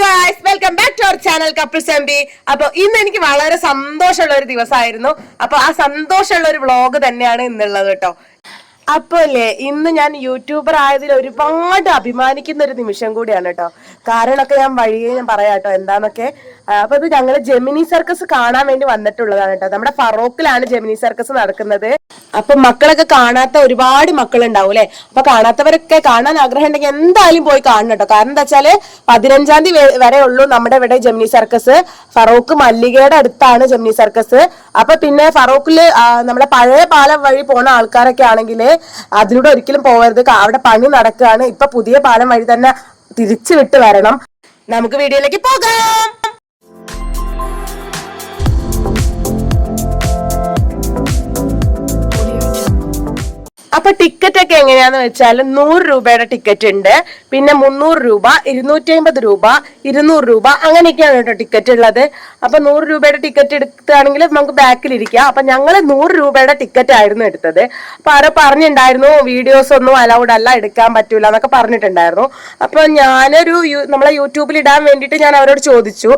Guys welcome back to our channel couples M B അപ്പൊ ഇന്ന് എനിക്ക് വളരെ സന്തോഷമുള്ള ഒരു ദിവസമായിരുന്നു. അപ്പൊ ആ സന്തോഷമുള്ള ഒരു വ്ളോഗ് തന്നെയാണ് ഇന്നുള്ളത് കേട്ടോ. അപ്പൊ അല്ലേ ഇന്ന് ഞാൻ യൂട്യൂബർ ആയതിൽ ഒരുപാട് അഭിമാനിക്കുന്ന ഒരു നിമിഷം കൂടിയാണ് കേട്ടോ. കാരണമൊക്കെ ഞാൻ വഴിയെ ഞാൻ പറയാം കേട്ടോ എന്താന്നൊക്കെ. അപ്പൊ ഇത് ഞങ്ങൾ ജെമിനി സർക്കസ് കാണാൻ വേണ്ടി വന്നിട്ടുള്ളതാണ് കേട്ടോ. നമ്മുടെ ഫറോക്കിലാണ് ജെമിനി സർക്കസ് നടക്കുന്നത്. അപ്പൊ മക്കളൊക്കെ കാണാത്ത ഒരുപാട് മക്കൾ മക്കളുണ്ടാവും അല്ലെ? അപ്പൊ കാണാത്തവരൊക്കെ കാണാൻ ആഗ്രഹം ഉണ്ടെങ്കിൽ എന്തായാലും പോയി കാണണം കേട്ടോ. കാരണം എന്താ വെച്ചാൽ പതിനഞ്ചാം തീയതി വരെ ഉള്ളൂ നമ്മുടെ ഇവിടെ ജെമിനി സർക്കസ്. ഫറോക്ക് മല്ലികയുടെ അടുത്താണ് ജെമിനി സർക്കസ്. അപ്പൊ പിന്നെ ഫറോക്കിൽ നമ്മുടെ പഴയ പാലം വഴി പോണ ആൾക്കാരൊക്കെ ആണെങ്കിൽ അതിലൂടെ ഒരിക്കലും പോകരുത് അവിടെ പണി നടക്കുകയാണ്. ഇപ്പൊ പുതിയ പാലം വഴി തന്നെ തിരിച്ചു വിട്ട് വരണം. നമുക്ക് വീഡിയോയിലേക്ക് പോകാം. അപ്പൊ ടിക്കറ്റ് ഒക്കെ എങ്ങനെയാന്ന് വെച്ചാൽ നൂറ് രൂപയുടെ ടിക്കറ്റ് ഉണ്ട്. പിന്നെ മുന്നൂറ് രൂപ ഇരുന്നൂറ്റി അമ്പത് രൂപ ഇരുന്നൂറ് രൂപ അങ്ങനെയൊക്കെയാണ് കേട്ടോ ടിക്കറ്റ് ഉള്ളത്. അപ്പൊ നൂറ് രൂപയുടെ ടിക്കറ്റ് എടുക്കുകയാണെങ്കിൽ നമുക്ക് ബാക്കിൽ ഇരിക്കാം. അപ്പൊ ഞങ്ങൾ നൂറ് രൂപയുടെ ടിക്കറ്റ് ആയിരുന്നു എടുത്തത്. അപ്പൊ ആരോ പറഞ്ഞിട്ടുണ്ടായിരുന്നു വീഡിയോസ് ഒന്നും അലൗഡ് അല്ല എടുക്കാൻ പറ്റൂല എന്നൊക്കെ പറഞ്ഞിട്ടുണ്ടായിരുന്നു. അപ്പൊ ഞാനൊരു നമ്മളെ യൂട്യൂബിൽ ഇടാൻ വേണ്ടിയിട്ട് ഞാൻ അവരോട് ചോദിച്ചു.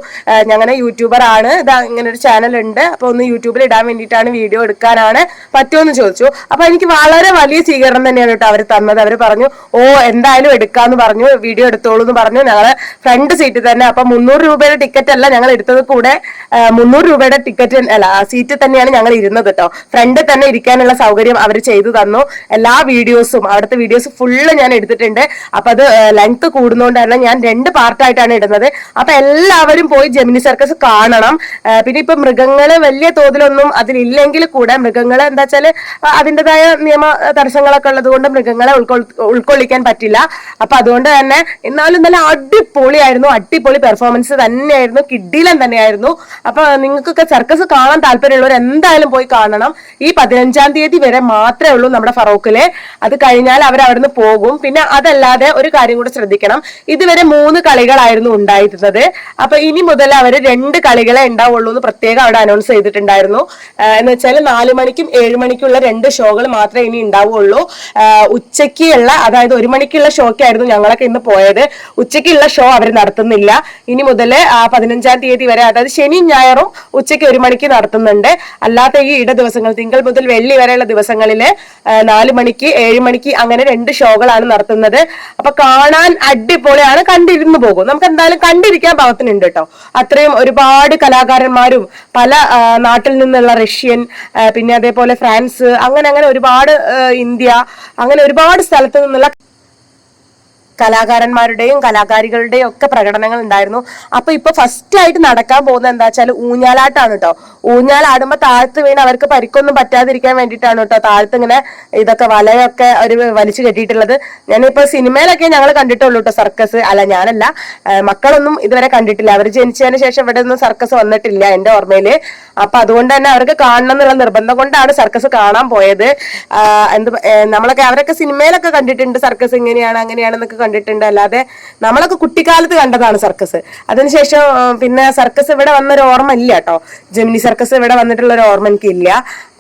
ഞങ്ങനെ യൂട്യൂബർ ആണ്. ഇതാ ഇങ്ങനെ ഒരു ചാനൽ ഉണ്ട്. അപ്പൊ ഒന്ന് യൂട്യൂബിൽ ഇടാൻ വേണ്ടിയിട്ടാണ് വീഡിയോ എടുക്കാനാണ് പറ്റുമെന്ന് ചോദിച്ചു. അപ്പൊ എനിക്ക് വളരെ വലിയ സ്വീകരണം തന്നെയാണ് കേട്ടോ അവർ തന്നത്. അവർ പറഞ്ഞു ഓ എന്തായാലും എടുക്കാന്ന് പറഞ്ഞു വീഡിയോ എടുത്തോളൂ എന്ന് പറഞ്ഞു. ഞങ്ങളെ ഫ്രണ്ട് സീറ്റിൽ തന്നെ അപ്പൊ മുന്നൂറ് രൂപയുടെ ടിക്കറ്റ് അല്ല ഞങ്ങൾ എടുത്തത് കൂടെ മുന്നൂറ് രൂപയുടെ ടിക്കറ്റ് അല്ല സീറ്റ് തന്നെയാണ് ഞങ്ങൾ ഇരുന്നത് കേട്ടോ ഫ്രണ്ടിൽ തന്നെ ഇരിക്കാനുള്ള സൗകര്യം അവർ ചെയ്തു തന്നു. എല്ലാ വീഡിയോസും അവിടുത്തെ വീഡിയോസ് ഫുള്ള് ഞാൻ എടുത്തിട്ടുണ്ട്. അപ്പൊ അത് ലെങ്ത് കൂടുന്നോണ്ട് തന്നെ ഞാൻ രണ്ട് പാർട്ടായിട്ടാണ് ഇടുന്നത്. അപ്പൊ എല്ലാവരും പോയി ജെമിനി സർക്കസ് കാണണം. പിന്നെ ഇപ്പൊ മൃഗങ്ങൾ വലിയ തോതിലൊന്നും അതിലില്ലെങ്കിൽ കൂടെ മൃഗങ്ങളെ എന്താ വെച്ചാൽ അതിന്റെതായ നിയമ തടസ്സങ്ങളൊക്കെ ഉള്ളത് കൊണ്ട് മൃഗങ്ങളെ ഉൾക്കൊള്ളിക്കാൻ പറ്റില്ല. അപ്പൊ അതുകൊണ്ട് തന്നെ എന്നാലും നല്ല അടിപൊളിയായിരുന്നു. അടിപൊളി പെർഫോമൻസ് തന്നെയായിരുന്നു. കിഡിലൻ തന്നെയായിരുന്നു. അപ്പൊ നിങ്ങൾക്കൊക്കെ സർക്കസ് കാണാൻ താല്പര്യമുള്ളവർ എന്തായാലും പോയി കാണണം. ഈ പതിനഞ്ചാം തീയതി വരെ മാത്രമേ ഉള്ളൂ നമ്മുടെ ഫറോക്കിൽ. അത് കഴിഞ്ഞാൽ അവർ അവിടുന്ന് പോകും. പിന്നെ അതല്ലാതെ ഒരു കാര്യം കൂടെ ശ്രദ്ധിക്കണം. ഇതുവരെ മൂന്ന് കളികളായിരുന്നു ഉണ്ടായിരുന്നത്. അപ്പൊ ഇനി മുതൽ അവർ രണ്ട് കളികളെ ഉണ്ടാവുള്ളൂ എന്ന് പ്രത്യേകം അവിടെ അനൗൺസ് ചെയ്തിട്ടുണ്ടായിരുന്നു. എന്ന് വെച്ചാൽ നാല് മണിക്കും ഏഴ് മണിക്കുള്ള രണ്ട് ഷോകൾ മാത്രമേ ഇനി ഉണ്ടാവുള്ളൂ. ഉച്ചയ്ക്കുള്ള അതായത് ഒരു മണിക്കുള്ള ഷോക്കായിരുന്നു ഞങ്ങളൊക്കെ ഇന്ന് പോയത്. ഉച്ചയ്ക്കുള്ള ഷോ അവർ നടത്തുന്നില്ല. ഇനി മുതൽ പതിനഞ്ചാം തീയതി വരെ അതായത് ശനിയും ഞായറും ഉച്ചയ്ക്ക് ഒരു മണിക്ക് നടത്തുന്നുണ്ട്. അല്ലാത്ത ഈ ഇട ദിവസങ്ങൾ തിങ്കൾ മുതൽ വെള്ളി വരെയുള്ള ദിവസങ്ങളിൽ നാല് മണിക്ക് ഏഴ് മണിക്ക് അങ്ങനെ രണ്ട് ഷോകളാണ് നടത്തുന്നത്. അപ്പൊ കാണാൻ അടിപൊളിയാണ്. കണ്ടിരുന്നു പോകും. നമുക്ക് എന്തായാലും കണ്ടിരിക്കാൻ പാകത്തിനുണ്ട് കേട്ടോ അത്രയും ഒരുപാട് കലാകാരന്മാരും പല നാട്ടിൽ നിന്നുള്ള റഷ്യൻ പിന്നെ അതേപോലെ ഫ്രാൻസ് അങ്ങനെ അങ്ങനെ ഒരുപാട് ഇന്ത്യ അങ്ങനെ ഒരുപാട് സ്ഥലത്ത് നിന്നുള്ള കലാകാരന്മാരുടെയും കലാകാരികളുടെയും ഒക്കെ പ്രകടനങ്ങൾ ഉണ്ടായിരുന്നു. അപ്പൊ ഇപ്പൊ ഫസ്റ്റ് ആയിട്ട് നടക്കാൻ പോകുന്നത് എന്താ വെച്ചാൽ ഊഞ്ഞാലാട്ടാണ് കേട്ടോ ഊഞ്ഞാലാടുമ്പോ താഴത്ത് വീണ് അവർക്ക് പരിക്കൊന്നും പറ്റാതിരിക്കാൻ വേണ്ടിയിട്ടാണ് കേട്ടോ താഴത്ത് ഇങ്ങനെ ഇതൊക്കെ വലയൊക്കെ ഒരു വലിച്ചു കെട്ടിയിട്ടുള്ളത്. ഞാനിപ്പോ സിനിമയിലൊക്കെ ഞങ്ങൾ കണ്ടിട്ടുള്ളൂ കേട്ടോ സർക്കസ്. അല്ല ഞാനല്ല. മക്കളൊന്നും ഇതുവരെ കണ്ടിട്ടില്ല. അവർ ജനിച്ചതിന് ശേഷം ഇവിടെ ഒന്നും സർക്കസ് വന്നിട്ടില്ല എന്റെ ഓർമ്മയിൽ. അപ്പൊ അതുകൊണ്ട് തന്നെ അവർക്ക് കാണണം എന്നുള്ള നിർബന്ധം കൊണ്ടാണ് സർക്കസ് കാണാൻ പോയത്. എന്ത് നമ്മളൊക്കെ അവരൊക്കെ സിനിമയിലൊക്കെ കണ്ടിട്ടുണ്ട് സർക്കസ് ഇങ്ങനെയാണ് അങ്ങനെയാണെന്നൊക്കെ കണ്ടിട്ടുണ്ട്. അല്ലാതെ നമ്മളൊക്കെ കുട്ടിക്കാലത്ത് കണ്ടതാണ് സർക്കസ്. അതിനുശേഷം പിന്നെ സർക്കസ് ഇവിടെ വന്നൊരു ഓർമ്മ ഇല്ല കേട്ടോ. ജെമിനി സർക്കസ് ഇവിടെ വന്നിട്ടുള്ള ഒരു ഓർമ്മ എനിക്ക് ഇല്ല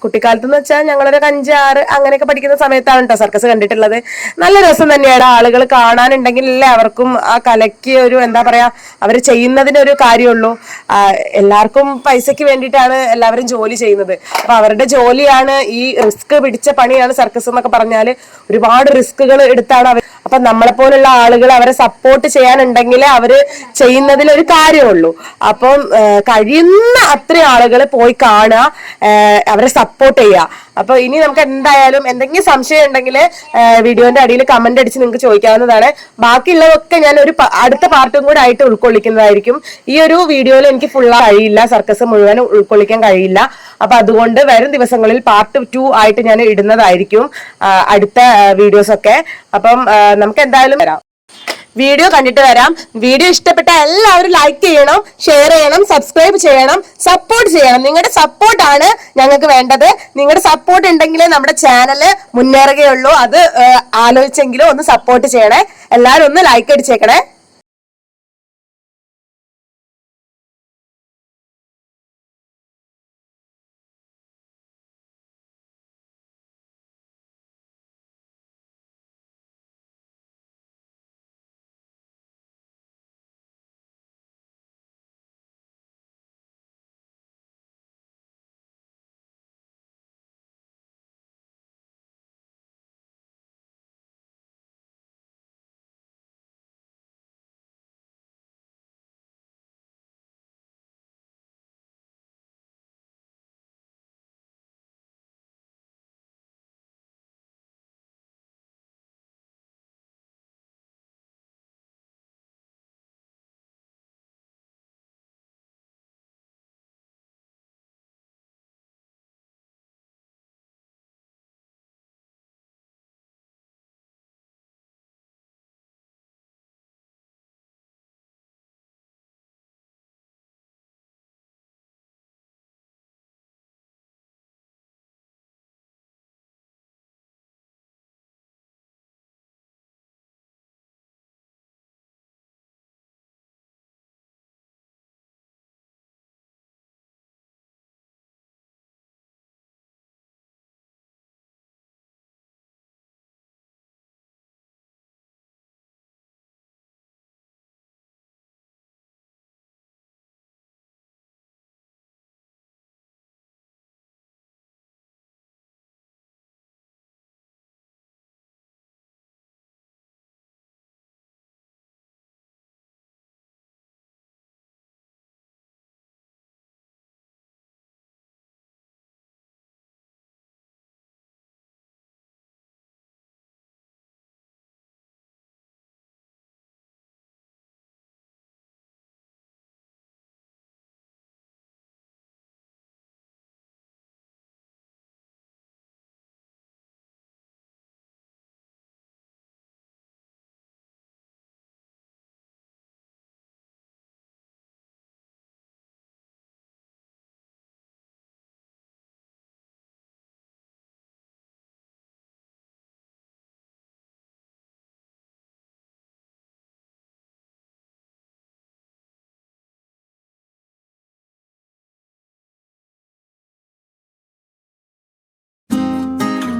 കുട്ടിക്കാലത്ത് എന്ന് വെച്ചാൽ ഞങ്ങളൊരു അഞ്ചാറ് അങ്ങനെയൊക്കെ പഠിക്കുന്ന സമയത്താണ് കേട്ടോ സർക്കസ് കണ്ടിട്ടുള്ളത്. നല്ല രസം തന്നെയാണ് ആളുകൾ കാണാനുണ്ടെങ്കിൽ അവർക്കും ആ കലയ്ക്ക് ഒരു എന്താ പറയാ അവർ ചെയ്യുന്നതിന് ഒരു കാര്യമുള്ളൂ എല്ലാവർക്കും പൈസയ്ക്ക് വേണ്ടിയിട്ടാണ് എല്ലാവരും ജോലി ചെയ്യുന്നത്. അപ്പൊ അവരുടെ ജോലിയാണ് ഈ റിസ്ക് പിടിച്ച പണിയാണ് സർക്കസ് എന്നൊക്കെ പറഞ്ഞാൽ ഒരുപാട് റിസ്കുകൾ എടുത്താണ് അവർ അപ്പൊ നമ്മളെ പോലുള്ള ആളുകൾ അവരെ സപ്പോർട്ട് ചെയ്യാനുണ്ടെങ്കിൽ അവർ ചെയ്യുന്നതിൽ ഒരു കാര്യമുള്ളൂ. അപ്പം കഴിയുന്ന അത്രയും ആളുകൾ പോയി കാണുക. അവരെ സപ്പോർട്ട് ചെയ്യുക അപ്പൊ ഇനി നമുക്ക് എന്തായാലും എന്തെങ്കിലും സംശയം ഉണ്ടെങ്കിൽ വീഡിയോന്റെ അടിയിൽ കമന്റ് അടിച്ച് നിങ്ങൾക്ക് ചോദിക്കാവുന്നതാണ്. ബാക്കിയുള്ളതൊക്കെ ഞാൻ ഒരു അടുത്ത പാർട്ടും കൂടെ ആയിട്ട് ഉൾക്കൊള്ളിക്കുന്നതായിരിക്കും. ഈ ഒരു വീഡിയോയിൽ എനിക്ക് ഫുൾ കഴിയില്ല. സർക്കസ് മുഴുവൻ ഉൾക്കൊള്ളിക്കാൻ കഴിയില്ല. അപ്പൊ അതുകൊണ്ട് വരും ദിവസങ്ങളിൽ പാർട്ട് ടു ആയിട്ട് ഞാൻ ഇടുന്നതായിരിക്കും അടുത്ത വീഡിയോസ് ഒക്കെ. അപ്പം നമുക്ക് എന്തായാലും വരാം. വീഡിയോ കണ്ടിട്ട് വരാം. വീഡിയോ ഇഷ്ടപ്പെട്ട എല്ലാവരും ലൈക്ക് ചെയ്യണം ഷെയർ ചെയ്യണം സബ്സ്ക്രൈബ് ചെയ്യണം സപ്പോർട്ട് ചെയ്യണം. നിങ്ങളുടെ സപ്പോർട്ടാണ് ഞങ്ങൾക്ക് വേണ്ടത്. നിങ്ങളുടെ സപ്പോർട്ട് ഉണ്ടെങ്കിലേ നമ്മുടെ ചാനൽ മുന്നേറുകയുള്ളൂ. അത് ആലോചിച്ചെങ്കിലും ഒന്ന് സപ്പോർട്ട് ചെയ്യണേ. എല്ലാവരും ഒന്ന് ലൈക്ക് അടിച്ചേക്കണേ.